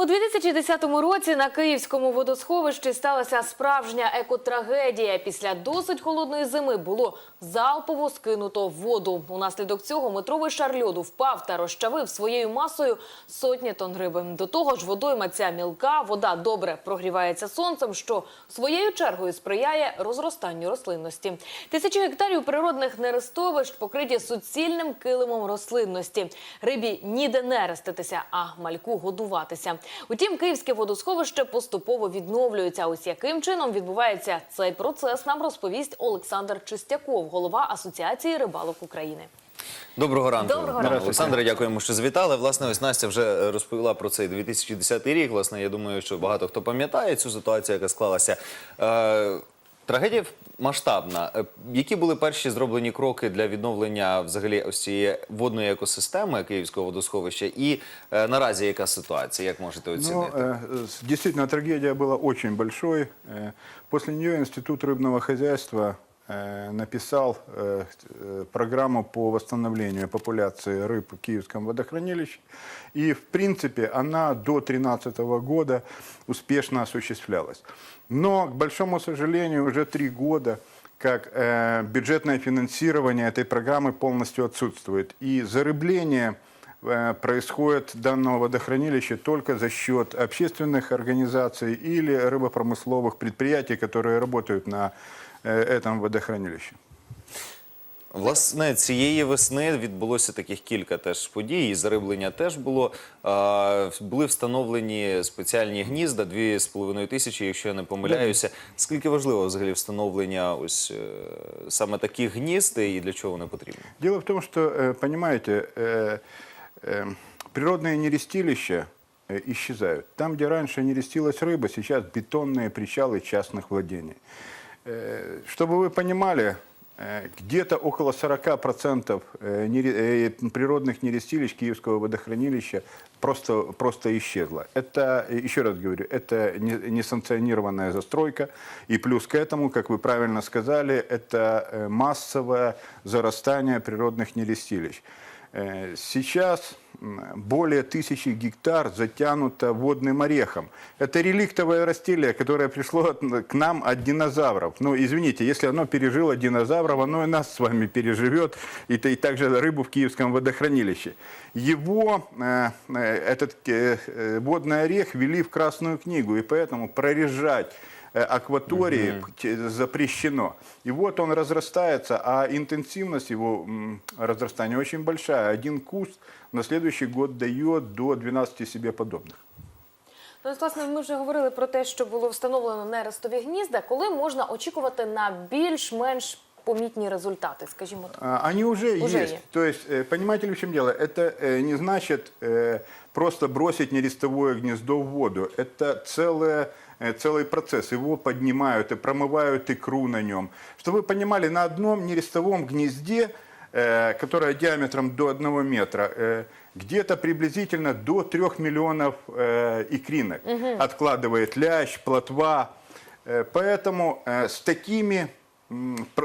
У 2010 році на Київському водосховищі сталася справжня екотрагедія. Після досить холодної зими було залпово скинуто воду. Унаслідок цього метровий шар льоду впав та розчавив своєю масою сотні тонн риби. До того ж, водойма ця мілка, вода добре прогрівається сонцем, що своєю чергою сприяє розростанню рослинності. Тисячі гектарів природних нерестовищ покриті суцільним килимом рослинності. Рибі ніде не реститися, а мальку годуватися. Утім, київське водосховище поступово відновлюється. Ось яким чином відбувається цей процес, нам розповість Олександр Чистяков, голова Асоціації рибалок України. Доброго ранку, Доброго ранку. Олександре. Дякуємо, що завітали. Власне, ось Настя вже е, розповіла про цей 2010 рік. Власне, я думаю, що багато хто пам'ятає цю ситуацію, яка склалася. Е, трагедія масштабна. Е, Які були перші зроблені кроки для відновлення взагалі ось цієї водної екосистеми Київського водосховища? І е, наразі яка ситуація? Як можете Ну, оцінити? э, с- действительно, трагедия была очень большой. Э, После нее Институт рыбного хозяйства э, написал э, э, программу по восстановлению популяции рыб в Киевском водохранилище. И, в принципе, она до 2013 года успешно осуществлялась. Но, к большому сожалению, уже три года как э, бюджетное финансирование этой программы полностью отсутствует. И зарыбление э, происходит данного водохранилища только за счет общественных организаций или рыбопромысловых предприятий, которые работают на э, этом водохранилище. Власне, цієї весни відбулося таких кілька теж подій. І зариблення теж було. Е, були встановлені спеціальні гнізда, дві з половиною тисячі, якщо я не помиляюся. Скільки важливо взагалі встановлення ось е, саме таких гнізд і для чого вони потрібні? Дело в том, что, э, понимаете, э, э, природные нерестилища э, исчезают. Там, где раньше нерестилась рыба, сейчас бетонные причалы частных владений. Э, Чтобы вы понимали, э, где-то около 40% э, нере- э, природных нерестилищ Киевского водохранилища просто, просто исчезло. Это, э, еще раз говорю, это не- несанкционированная застройка. И плюс к этому, как вы правильно сказали, это э, массовое зарастание природных нерестилищ. Э, Сейчас м, более тысячи гектар затянуто водным орехом. Это реликтовое растение, которое пришло от- к нам от динозавров. Ну, извините, если оно пережило динозавров, оно и нас с вами переживет, и, та- и также рыбу в Киевском водохранилище. Его, э, э, этот э, э, водный орех ввели в Красную книгу, и поэтому прорежать э, акватории т- запрещено. И вот он разрастается, а интенсивность его м, разрастания очень большая. Один куст на следующий год дает до 12 себе подобных. Ну, ось, власне, ми вже говорили про те, що було встановлено нерестові гнізда. Коли можна очікувати на більш-менш помітні результати, скажімо так. А, Они уже, Уже есть. есть. То есть, э, понимаете ли, в чем дело? Это э, не значит э, просто бросить нерестовое гнездо в воду. Это целое, э, целый процесс. Его поднимают и промывают икру на нем. Чтобы вы понимали, на одном нерестовом гнезде, э, которое диаметром до 1 метра, э, где-то приблизительно до 3 миллионов э, икринок откладывает лящ, плотва. Э, Поэтому э, с такими м, пр-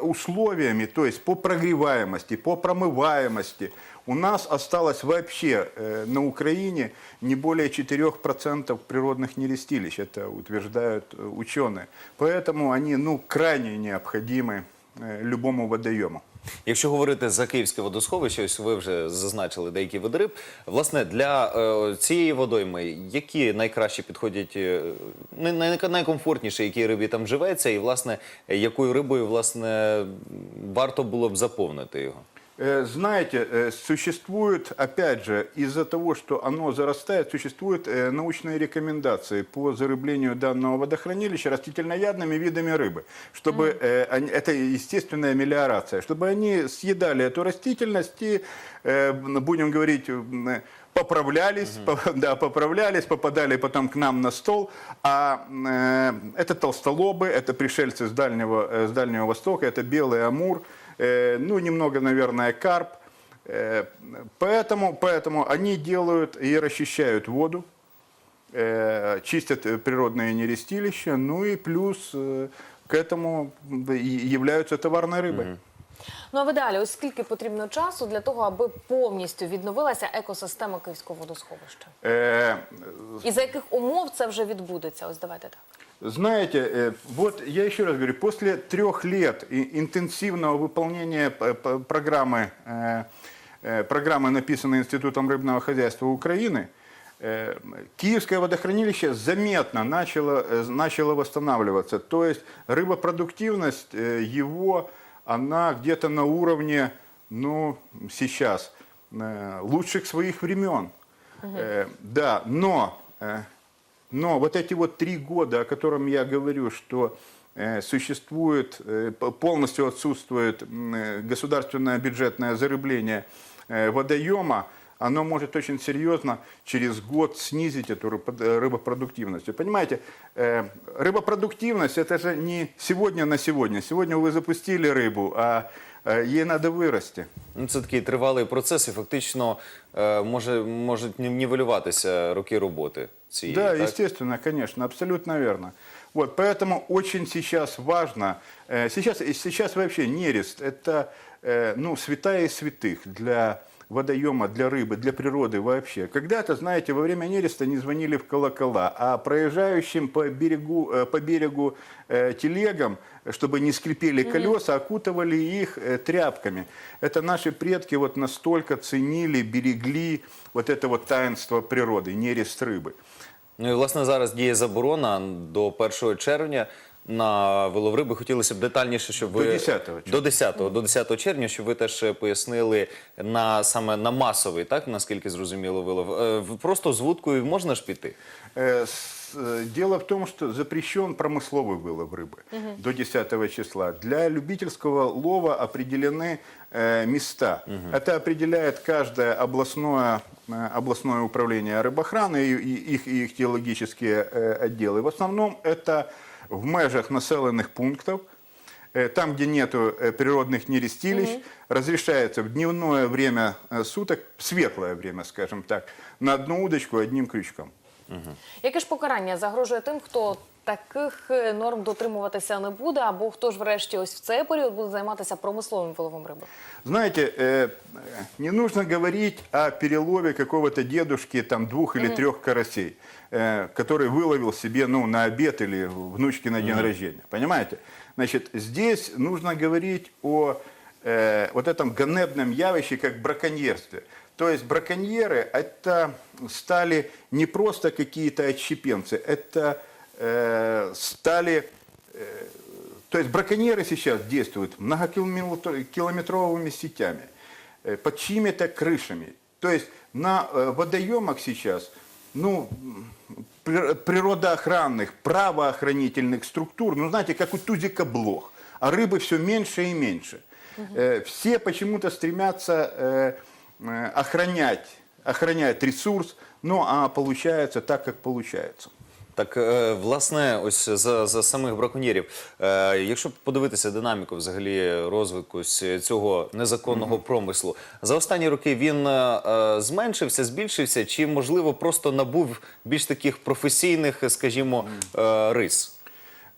условиями, то есть по прогреваемости, по промываемости, у нас осталось вообще э, на Украине не более 4% природных нерестилищ, это утверждают э, ученые. Поэтому они ну, крайне необходимы э, любому водоему. Якщо говорити за Київське водосховище, ось ви вже зазначили деякі види. Власне, для е, цієї водойми, які найкраще підходять, е, най- най- найкомфортніше, якій рибі там живеться, і власне якою рибою власне варто було б заповнити його? Э, Знаете, э, существует, опять же, из-за того, что оно зарастает, существуют э, научные рекомендации по зарыблению данного водохранилища растительноядными видами рыбы, чтобы они- это естественная мелиорация, чтобы они съедали эту растительность и, будем говорить, поправлялись, по- да, поправлялись, попадали потом к нам на стол. А э, это толстолобы, это пришельцы с Дальнего, э, с Дальнего Востока, это белый амур, ну, немного, наверное, карп. Э, Поэтому, поэтому они делают и расчищают воду, э, чистят э, природные нерестилища, ну и плюс э, к этому м, и являются товарной рыбой. Ну а ви далі, ось скільки потрібно часу для того, аби повністю відновилася екосистема Київського водосховища? Э, І за яких умов це вже відбудеться? Ось давайте так. Знаете, э, вот я еще раз говорю, после трех лет интенсивного выполнения программы, э, э, программы, написанной Институтом рыбного хозяйства Украины, Киевское водохранилище заметно начало, начало восстанавливаться. То есть рыбопродуктивность его, она где-то на уровне, ну, сейчас, лучших своих времен. Э, Да, но но вот эти вот три года, о котором я говорю, что э, существует, э, п- полностью отсутствует м, э, государственное бюджетное зарыбление э, водоема, оно может очень серьезно через год снизить эту рыбо- э, рыбопродуктивность. Вы Понимаете, э, рыбопродуктивность это же не сегодня на сегодня. Сегодня вы запустили рыбу, а э, ей надо вырасти. Ну, це такий тривалий процес, і фактично е, може можуть нів- нівелюватися роки роботи цієї. Да, так? естественно, конечно, абсолютно верно. Вот, поэтому очень сейчас важно, э, сейчас, и сейчас вообще нерест, это э, ну, святая из святых для водоема, для рыбы, для природы вообще. Когда-то, знаете, во время нереста не звонили в колокола, а проезжающим по берегу, э, по берегу э, телегам, чтобы не скрипели колеса, окутывали их э, тряпками. Это наши предки вот настолько ценили, берегли вот это вот таинство природы, нерест рыбы. Ну і власне зараз діє заборона до 1 червня на виловриби. Хотілося б детальніше, щоб ви До 10 червня. до 10, до 10 червня, щоб ви теж е, пояснили на саме на масовий, так наскільки зрозуміло вилов. Е, в- Просто з вудкою можна ж піти? Э, с- э, Дело в том, что запрещен промысловый вылов рыбы до 10 числа. Для любительского лова определены э, места. Это определяет каждое областное, э, областное управление рыбохраны и, и их, и их теологические э, отделы. В основном это в межах населенных пунктов, Э, Там, где нету э, природных нерестилищ, разрешается в дневное время э, суток, светлое время, скажем так, на одну удочку одним крючком. Яке ж покарання загрожує тим, хто таких е, норм дотримуватися не буде, або хто ж врешті ось в цей період буде займатися промисловим виловом риби? Знаете, э, не нужно говорить о перелове какого-то дедушки, там, двух или трех карасей, э, который выловил себе, ну, на обед или внучке на день рождения. Понимаете? Значит, здесь нужно говорить о э, вот этом ганебном явище, как браконьерстве. То есть браконьеры это стали не просто какие-то отщепенцы, это э, стали то есть браконьеры сейчас действуют многокилометровыми сетями, э, под чьими-то крышами. То есть на э, водоемах сейчас ну, м, при- природоохранных, правоохранительных структур, ну знаете, как у тузика блох, а рыбы все меньше и меньше. Э, Все почему-то стремятся э, э, охранять, охранять ресурс, ну а получается так, как получается. Так, е, власне, ось за, за самих браконьєрів. Е, якщо подивитися динаміку взагалі розвитку ось цього незаконного промислу, за останні роки він е, е, зменшився, збільшився, чи можливо просто набув більш таких професійних, скажімо, е, рис?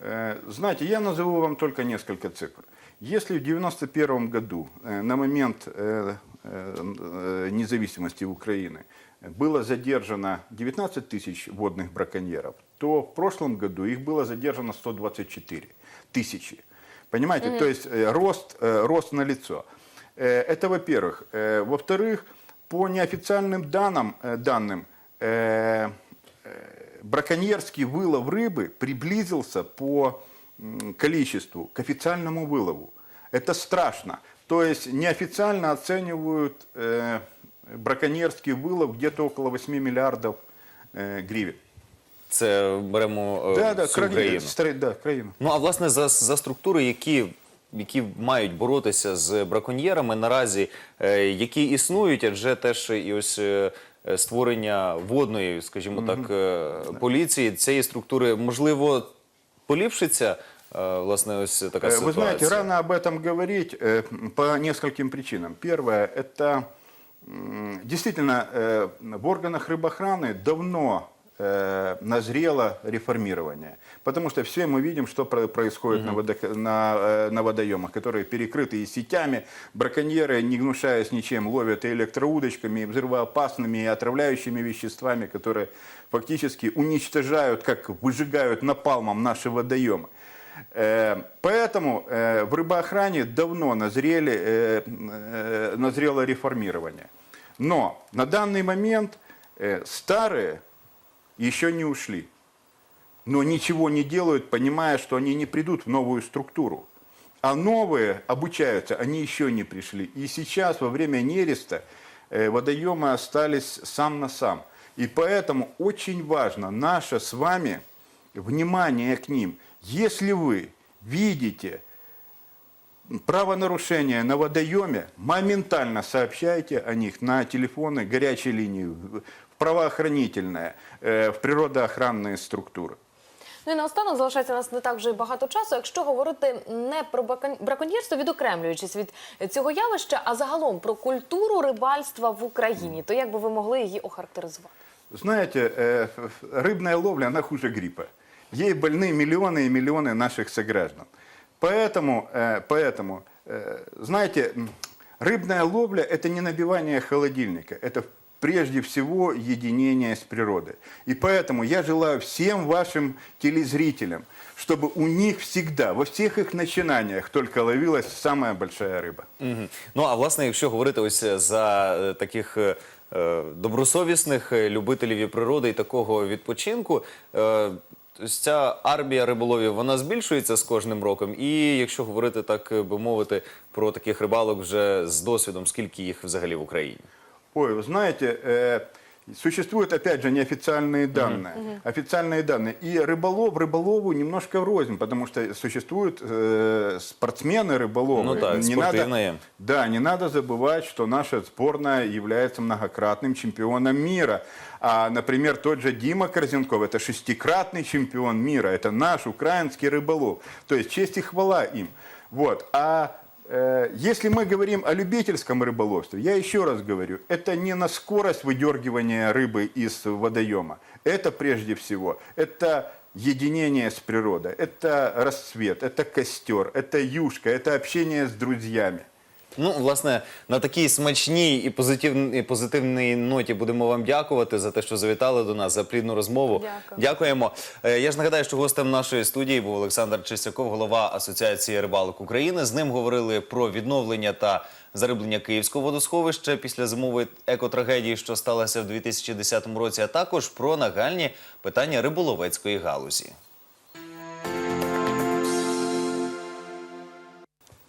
Э, Знаете, я назову вам только несколько цифр. Если в 91 году, э, на момент э, э, э, независимости Украины, было задержано 19 тысяч водных браконьеров, то в прошлом году их было задержано 124 тысячи. Понимаете, то есть э, рост, э, рост на лицо. Это во-первых. Э, Во-вторых, по неофициальным данным, э, данным э, браконьерский вылов рыбы приблизился по количеству к официальному вылову. Это страшно. То есть неофициально оценивают э, браконьерский вылов где-то около 8 миллиардов э, гривен. Це беремо е, Да, да, всю країна, країну. стра- да, країну. Ну а власне за, за структури, які, які мають боротися з браконьєрами наразі, е, які існують, адже теж і ось е, е, створення водної, скажімо так, е, поліції цієї структури можливо поліпшиться. е, Власне, ось така Э, ситуація. Вы знаете, рано об этом говорить э, по нескольким причинам. Первое, это м, действительно э, в органах рыбохраны давно э, назрело реформирование. Потому что все мы видим, что про- происходит на, водох- на, э, на водоемах, которые перекрыты и сетями. Браконьеры, не гнушаясь ничем, ловят и электроудочками, и взрывоопасными, и отравляющими веществами, которые фактически уничтожают, как выжигают напалмом наши водоемы. Э, Поэтому в рыбоохране давно назрели, назрело реформирование. Но на данный момент старые еще не ушли. Но ничего не делают, понимая, что они не придут в новую структуру. А новые обучаются, они еще не пришли. И сейчас, во время нереста, э, водоемы остались сам на сам. И поэтому очень важно наше с вами внимание к ним. Если вы видите правонарушения на водоеме, моментально сообщайте о них на телефоны, горячей линии, в правоохранительные, э, в природоохранные структуры. Ну і наостанок залишається у нас не так вже й багато часу. Якщо говорити не про бракон- браконьєрство, відокремлюючись від цього явища, а загалом про культуру рибальства в Україні, то як би ви могли її охарактеризувати? Знаете, э, рыбная ловля, она хуже гриппа. Ей больны миллионы и миллионы наших сограждан. Поэтому, э, поэтому э, знаете, м, рыбная ловля – это не набивание холодильника, это прежде всего единение с природой. И поэтому я желаю всем вашим телезрителям, чтобы у них всегда, во всех их начинаниях только ловилась самая большая рыба. Мгм. Ну а власне, якщо говорити ось за е, таких е, е, добросовісних е, любителів і природи і такого відпочинку. е, Ось ця армія риболовів вона збільшується з кожним роком. І якщо говорити так е, би мовити про таких рибалок вже з досвідом, скільки їх взагалі в Україні? Ой, вы знаете, э, существуют, опять же, неофициальные данные. Официальные данные. И рыболов рыболову немножко рознь, потому что существуют э, спортсмены рыболовы. Ну так, не надо, спортивные. Да, не надо забывать, что наша сборная является многократным чемпионом мира. А, например, тот же Дима Корзенков, это шестикратный чемпион мира, это наш украинский рыболов. То есть честь и хвала им. Вот. А Э, Если мы говорим о любительском рыболовстве, я еще раз говорю, это не на скорость выдергивания рыбы из водоема. Это прежде всего, это единение с природой, это расцвет, это костер, это юшка, это общение с друзьями. Ну, власне, на такій смачній і позитивній, і позитивній ноті будемо вам дякувати за те, що завітали до нас за плідну розмову. Дякую. Дякуємо. Е, Я ж нагадаю, що гостем нашої студії був Олександр Чистяков, голова Асоціації рибалок України. З ним говорили про відновлення та зариблення Київського водосховища після зимової екотрагедії, що сталося в 2010 році, а також про нагальні питання риболовецької галузі.